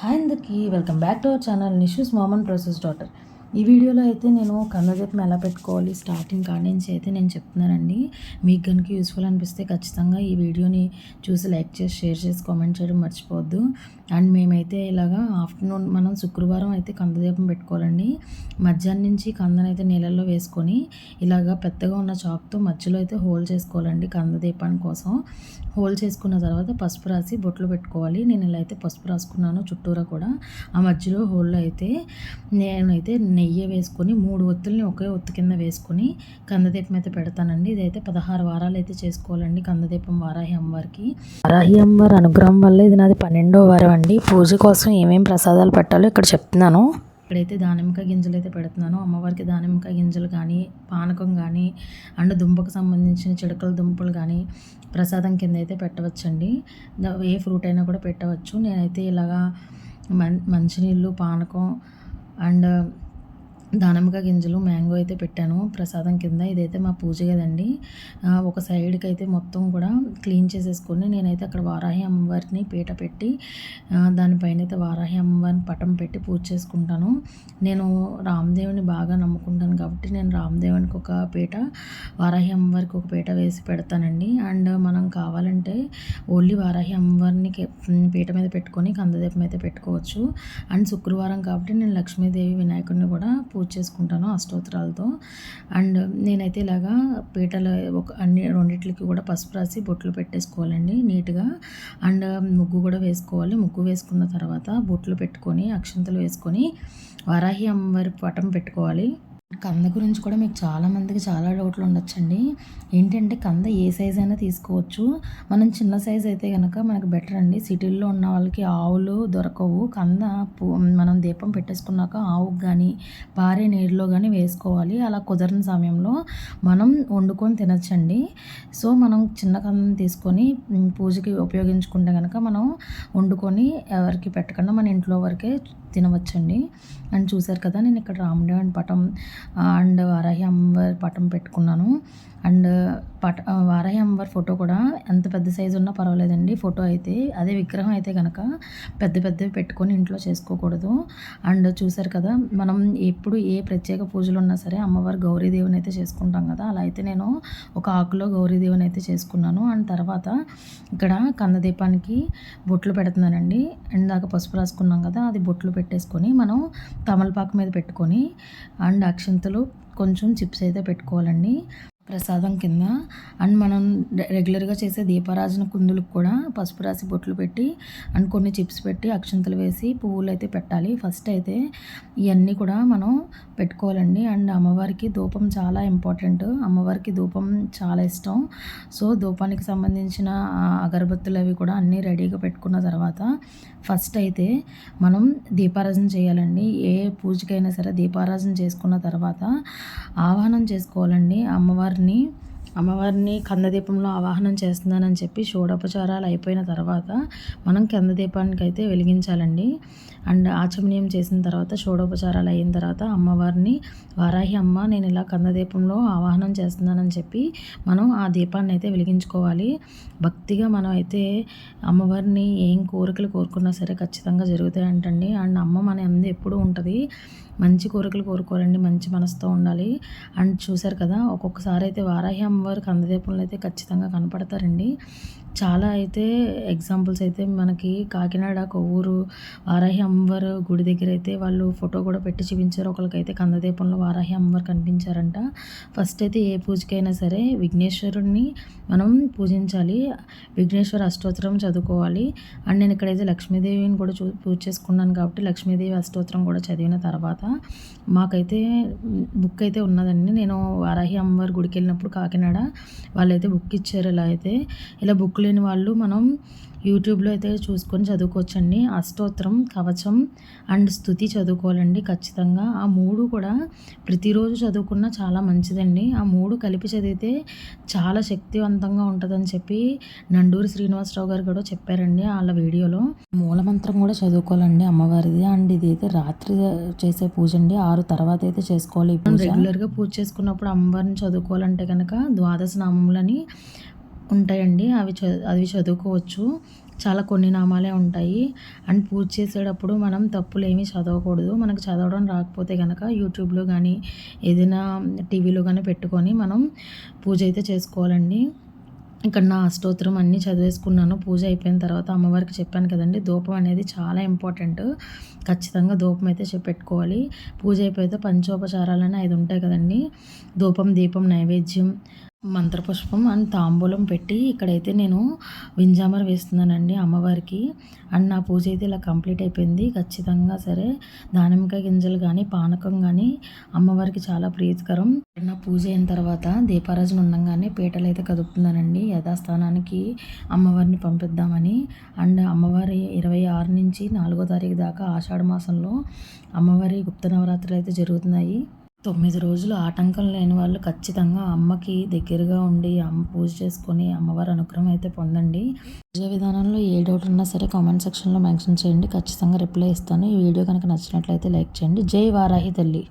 Hi అందరికీ welcome back to our channel నిషూస్ mom and process daughter. ఈ వీడియోలో అయితే నేను కందదీపం ఎలా పెట్టుకోవాలి స్టార్టింగ్ కాడి నుంచి అయితే నేను చెప్తున్నానండి. మీకు కనుక యూస్ఫుల్ అనిపిస్తే ఖచ్చితంగా ఈ వీడియోని చూసి లైక్ చేసి షేర్ చేసి కామెంట్ చేయడం మర్చిపోవద్దు. అండ్ మేమైతే ఇలాగా ఆఫ్టర్నూన్ మనం శుక్రవారం అయితే కందదీపం పెట్టుకోవాలండి. మధ్యాహ్నం నుంచి కందనైతే నీళ్ళల్లో వేసుకొని ఇలాగా పెద్దగా ఉన్న చాక్తో మధ్యలో అయితే హోల్ చేసుకోవాలండి కందదీపాని కోసం. హోల్ చేసుకున్న తర్వాత పసుపు రాసి బొట్లు పెట్టుకోవాలి. నేను ఇలా అయితే పసుపు రాసుకున్నాను చుట్టూరా కూడా. ఆ మధ్యలో హోల్లో అయితే నేనైతే నెయ్యి వేసుకొని మూడు ఒత్తుల్ని ఒకే ఒత్తు కింద వేసుకొని కందదీపం అయితే పెడతానండి. ఇదైతే పదహారు వారాలు అయితే చేసుకోవాలండి కందదీపం వారాహి అమ్మవారికి. వారాహి అమ్మవారి అనుగ్రహం వల్ల ఇది నాది పన్నెండో వారం అండి. పూజ కోసం ఏమేమి ప్రసాదాలు పెట్టాలో ఇక్కడ చెప్తున్నాను. ఇక్కడైతే దానిమ్మకాయ గింజలు అయితే పెడుతున్నాను. అమ్మవారికి దానిమ్మకాయ గింజలు కానీ పానకం కానీ అండ్ దుంపకు సంబంధించిన చిడకల దుంపలు కానీ ప్రసాదం కింద అయితే పెట్టవచ్చండి. ఏ ఫ్రూట్ అయినా కూడా పెట్టవచ్చు. నేనైతే ఇలాగా మం మంచినీళ్ళు పానకం అండ్ దానిమ్మకాయ గింజలు మ్యాంగో అయితే పెట్టాను ప్రసాదం కింద. ఇదైతే మా పూజ కదండి. ఒక సైడ్కి అయితే మొత్తం కూడా క్లీన్ చేసేసుకొని నేనైతే అక్కడ వారాహి అమ్మవారిని పీట పెట్టి దానిపైన అయితే వారాహి అమ్మవారిని పటం పెట్టి పూజ చేసుకుంటాను. నేను రామదేవుని బాగా నమ్ముకుంటాను కాబట్టి నేను రామదేవునికి ఒక పీట వారాహి అమ్మవారికి ఒక పీట వేసి పెడతానండి. అండ్ మనం కావాలంటే ఓన్లీ వారాహి అమ్మవారిని పీట మీద పెట్టుకొని కందదీపం అయితే పెట్టుకోవచ్చు. అండ్ శుక్రవారం కాబట్టి నేను లక్ష్మీదేవి వినాయకుడిని కూడా పూజ చేసుకుంటాను అష్టోత్తరాలతో అండ్ నేనైతే ఇలాగా పీటలు ఒక అన్ని రెండింటికి కూడా పసుపు రాసి బొట్లు పెట్టేసుకోవాలండి నీట్గా. అండ్ ముగ్గు కూడా వేసుకోవాలి. ముగ్గు వేసుకున్న తర్వాత బొట్లు పెట్టుకొని అక్షంతలు వేసుకొని వారాహి అమ్మవారి పటం పెట్టుకోవాలి. కంద గురించి కూడా మీకు చాలామందికి చాలా డౌట్లు ఉండొచ్చండి. ఏంటంటే కంద ఏ సైజ్ అయినా తీసుకోవచ్చు. మనం చిన్న సైజ్ అయితే కనుక మనకు బెటర్ అండి. సిటీల్లో ఉన్న వాళ్ళకి ఆవులు దొరకవు. కంద మనం దీపం పెట్టేసుకున్నాక ఆవుకు కానీ పారే నీరులో కానీ వేసుకోవాలి. అలా కుదరని సమయంలో మనం వండుకొని తినచ్చండి. సో మనం చిన్న కందం తీసుకొని పూజకి ఉపయోగించుకుంటే కనుక మనం వండుకొని ఎవరికి పెట్టకుండా మన ఇంట్లో వరకే తినవచ్చండి. అండ్ చూసారు కదా నేను ఇక్కడ రాముడి పటం అండ్ వారాహి అమ్మవారి పటం పెట్టుకున్నాను. అండ్ పట వారాహి అమ్మవారి ఫోటో కూడా ఎంత పెద్ద సైజు ఉన్నా పర్వాలేదండి. ఫోటో అయితే అదే విగ్రహం అయితే కనుక పెద్ద పెద్దవి పెట్టుకొని ఇంట్లో చేసుకోకూడదు. అండ్ చూసారు కదా మనం ఎప్పుడు ఏ ప్రత్యేక పూజలు ఉన్నా సరే అమ్మవారి గౌరీదేవిని అయితే చేసుకుంటాం కదా అలా అయితే నేను ఒక ఆకులో గౌరీదేవిని అయితే చేసుకున్నాను. అండ్ తర్వాత ఇక్కడ కందదీపానికి బొట్లు పెడుతున్నానండి. అండ్ పసుపు రాసుకున్నాం కదా అది బొట్లు పెట్టేసుకొని మనం తమలపాకు మీద పెట్టుకొని అండ్ చింతలు కొంచెం చిప్స్ అయితే పెట్టుకోవాలండి. ప్రసాదం కింద. అండ్ మనం రెగ్యులర్గా చేసే దీపారాజన కుందులకు కూడా పసుపు రాసి బొట్లు పెట్టి అండ్ కొన్ని చిప్స్ పెట్టి అక్షంతలు వేసి పువ్వులు అయితే పెట్టాలి. ఫస్ట్ అయితే ఇవన్నీ కూడా మనం పెట్టుకోవాలండి. అండ్ అమ్మవారికి ధూపం చాలా ఇంపార్టెంట్. అమ్మవారికి ధూపం చాలా ఇష్టం. సో ధూపానికి సంబంధించిన అగరబత్తులు అవి కూడా అన్నీ రెడీగా పెట్టుకున్న తర్వాత ఫస్ట్ అయితే మనం దీపారాజన చేయాలండి. ఏ పూజకైనా సరే దీపారాజన చేసుకున్న తర్వాత ఆవాహనం చేసుకోవాలండి. అమ్మవారిని అమ్మవారిని అమ్మవారిని కందదీపంలో ఆవాహనం చేస్తున్నానని చెప్పి షోడోపచారాలు అయిపోయిన తర్వాత మనం కందదీపానికి అయితే వెలిగించాలండి. అండ్ ఆచమనీయం చేసిన తర్వాత షోడోపచారాలు అయిన తర్వాత అమ్మవారిని వారాహి అమ్మ నేను ఇలా కందదీపంలో ఆవాహనం చేస్తున్నానని చెప్పి మనం ఆ దీపాన్ని అయితే వెలిగించుకోవాలి. భక్తిగా మనం అయితే అమ్మవారిని ఏం కోరికలు కోరుకున్నా సరే ఖచ్చితంగా జరుగుతాయంటండి. అండ్ అమ్మ మన ఎందు ఎప్పుడూ ఉంటుంది. మంచి కోరికలు కోరుకోవాలండి. మంచి మనసుతో ఉండాలి. అండ్ చూశారు కదా ఒక్కొక్కసారి అయితే వారాహి అమ్మ అమ్మవారు కందదీపంలో అయితే ఖచ్చితంగా కనపడతారండి. చాలా అయితే ఎగ్జాంపుల్స్ అయితే మనకి కాకినాడ కొవ్వూరు వారాహి అమ్మవారు గుడి దగ్గర అయితే వాళ్ళు ఫోటో కూడా పెట్టి చూపించారు. ఒకరికైతే కందదీపంలో వారాహి అమ్మవారు కనిపించారంట. ఫస్ట్ అయితే ఏ పూజకైనా సరే విఘ్నేశ్వరుడిని మనం పూజించాలి. విఘ్నేశ్వర అష్టోత్తరం చదువుకోవాలి. అండ్ నేను ఇక్కడైతే లక్ష్మీదేవిని కూడా చూ పూజ చేసుకున్నాను కాబట్టి లక్ష్మీదేవి అష్టోత్తరం కూడా చదివిన తర్వాత మాకైతే బుక్ అయితే ఉన్నదండి. నేను వారాహి అమ్మవారి గుడికి వెళ్ళినప్పుడు కాకినాడ వాళ్ళైతే బుక్ ఇచ్చారు ఇలా అయితే. ఇలా బుక్ లేని వాళ్ళు మనం యూట్యూబ్లో అయితే చూసుకొని చదువుకోవచ్చండి. అష్టోత్తరం కవచం అండ్ స్థుతి చదువుకోవాలండి ఖచ్చితంగా. ఆ మూడు కూడా ప్రతిరోజు చదువుకున్న చాలా మంచిదండి. ఆ మూడు కలిపి చదివితే చాలా శక్తివంతంగా ఉంటుందని చెప్పి నండూరి శ్రీనివాసరావు గారు కూడా చెప్పారండి వాళ్ళ వీడియోలో. మూలమంత్రం కూడా చదువుకోవాలండి అమ్మవారిది. అండ్ ఇది అయితే రాత్రి చేసే పూజ అండి. ఆరు తర్వాత అయితే చేసుకోవాలి రెగ్యులర్గా పూజ చేసుకున్నప్పుడు అమ్మవారిని చదువుకోవాలంటే కనుక ద్వాదశ నామములని ఉంటాయండి. అవి అవి చదువుకోవచ్చు. చాలా కొన్ని నామాలే ఉంటాయి. అండ్ పూజ చేసేటప్పుడు మనం తప్పులు ఏమీ చదవకూడదు. మనకు చదవడం రాకపోతే కనుక యూట్యూబ్లో కానీ ఏదైనా టీవీలో కానీ పెట్టుకొని మనం పూజ అయితే చేసుకోవాలండి. ఇక్కడ నా అష్టోత్తరం అన్నీ చదివేసుకున్నాను. పూజ అయిపోయిన తర్వాత అమ్మవారికి చెప్పాను కదండి ధూపం అనేది చాలా ఇంపార్టెంట్. ఖచ్చితంగా ధూపం అయితే పెట్టుకోవాలి. పూజ అయిపోయితే పంచోపచారాలని ఐదు ఉంటాయి కదండి. ధూపం దీపం నైవేద్యం మంత్రపుష్పం అండ్ తాంబూలం పెట్టి ఇక్కడైతే నేను వింజామర వేస్తున్నానండి అమ్మవారికి. అండ్ నా పూజ అయితే ఇలా కంప్లీట్ అయిపోయింది. ఖచ్చితంగా సరే దానిమ్మకాయ గింజలు కానీ పానకం కానీ అమ్మవారికి చాలా ప్రీతికరం. నా పూజ అయిన తర్వాత దీపారాజన ఉండగానే పీటలు అయితే కదుపుతున్నానండి. యథాస్థానానికి అమ్మవారిని పంపిద్దామని. అండ్ అమ్మవారి ఇరవై ఆరు నుంచి నాలుగో తారీఖు దాకా ఆషాఢ మాసంలో అమ్మవారి గుప్త నవరాత్రులు అయితే జరుగుతున్నాయి. తొమ్మిది రోజులు ఆటంకం లేని వాళ్ళు ఖచ్చితంగా అమ్మకి దగ్గరగా ఉండి అమ్మ పూజ చేసుకొని అమ్మవారి అనుగ్రహం అయితే పొందండి. పూజ విధానంలో ఏ డౌట్ ఉన్నా సరే కామెంట్ సెక్షన్లో మెన్షన్ చేయండి. ఖచ్చితంగా రిప్లై ఇస్తాను. ఈ వీడియో కనుక నచ్చినట్లయితే లైక్ చేయండి. జై వారాహి తల్లి.